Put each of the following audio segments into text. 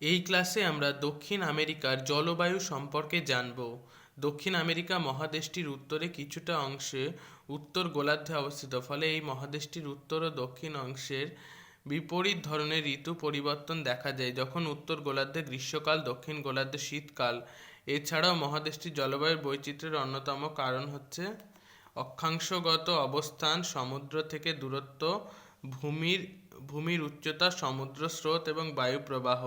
এই ক্লাসে আমরা দক্ষিণ আমেরিকার জলবায়ু সম্পর্কে জানব। দক্ষিণ আমেরিকা মহাদেশটির উত্তরে কিছুটা অংশে উত্তর গোলার্ধে অবস্থিত, ফলে এই মহাদেশটির উত্তর ও দক্ষিণ অংশের বিপরীত ধরনের ঋতু পরিবর্তন দেখা যায়, যখন উত্তর গোলার্ধে গ্রীষ্মকাল, দক্ষিণ গোলার্ধে শীতকাল। এছাড়াও মহাদেশটির জলবায়ুর বৈচিত্র্যের অন্যতম কারণ হচ্ছে অক্ষাংশগত অবস্থান, সমুদ্র থেকে দূরত্ব, ভূমির ভূমির উচ্চতা, সমুদ্র স্রোত এবং বায়ু প্রবাহ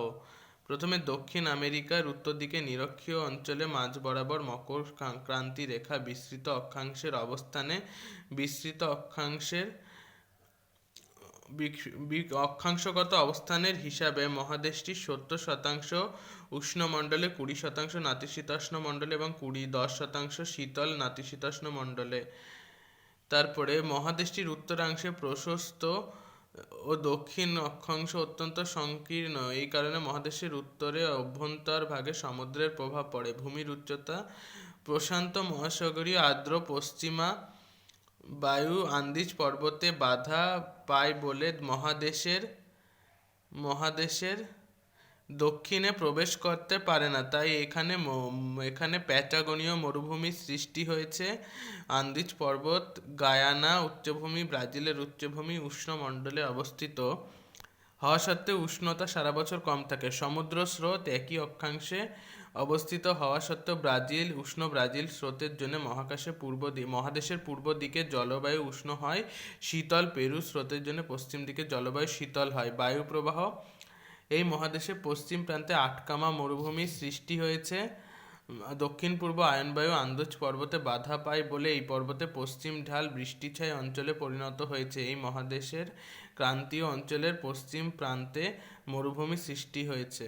প্রথমে দক্ষিণ আমেরিকার উত্তর দিকে নিরক্ষীয় অঞ্চলে মাঝ বরাবর মকর ক্রান্তি রেখা বিস্তৃত অক্ষাংশের অবস্থানে বিস্তৃত অক্ষাংশের অক্ষাংশগত অবস্থানের হিসাবে মহাদেশটির সত্তর শতাংশ উষ্ণমণ্ডলে, কুড়ি শতাংশ নাতিশীতোষ্ণ মণ্ডলে এবং কুড়ি দশ শতাংশ শীতল নাতিশীতোষ্ণ মণ্ডলে। তারপরে মহাদেশটির উত্তরাংশে প্রশস্ত ও দক্ষিণ অক্ষাংশ অত্যন্ত সংকীর্ণ। এই কারণে মহাদেশের উত্তরে অভ্যন্তর ভাগে সমুদ্রের প্রভাব পড়ে। ভূমির উচ্চতা প্রশান্ত মহাসাগরীয় আর্দ্র পশ্চিমা বায়ু আন্দিজ পর্বতে বাধা পায় বলে মহাদেশের মহাদেশের দক্ষিণে প্রবেশ করতে পারে না। তাই এখানে এখানে প্যাটাগোনীয় মরুভূমির সৃষ্টি হয়েছে। আন্দিজ পর্বত, গায়ানা উচ্চভূমি, ব্রাজিলের উচ্চভূমি উষ্ণমণ্ডলে অবস্থিত। হওয়া সত্ত্বেও উষ্ণতা সারা বছর কম থাকে। সমুদ্র স্রোত একই অক্ষাংশে অবস্থিত। হওয়া সত্ত্বেও ব্রাজিল, উষ্ণ ব্রাজিল স্রোতের জন্য মহাকাশে পূর্ব মহাদেশের পূর্ব দিকে জলবায়ু উষ্ণ হয়। শীতল পেরু স্রোতের জন্য পশ্চিম দিকে জলবায়ু শীতল হয়। বায়ু প্রবাহ এই মহাদেশের পশ্চিম প্রান্তে আটকামা মরুভূমির সৃষ্টি হয়েছে। দক্ষিণ পূর্ব আয়নবায়ু আন্দোজ পর্বতে বাধা পায় বলে এই পর্বতে পশ্চিম ঢাল বৃষ্টিছায় অঞ্চলে পরিণত হয়েছে। এই মহাদেশের ক্রান্তীয় অঞ্চলের পশ্চিম প্রান্তে মরুভূমি সৃষ্টি হয়েছে।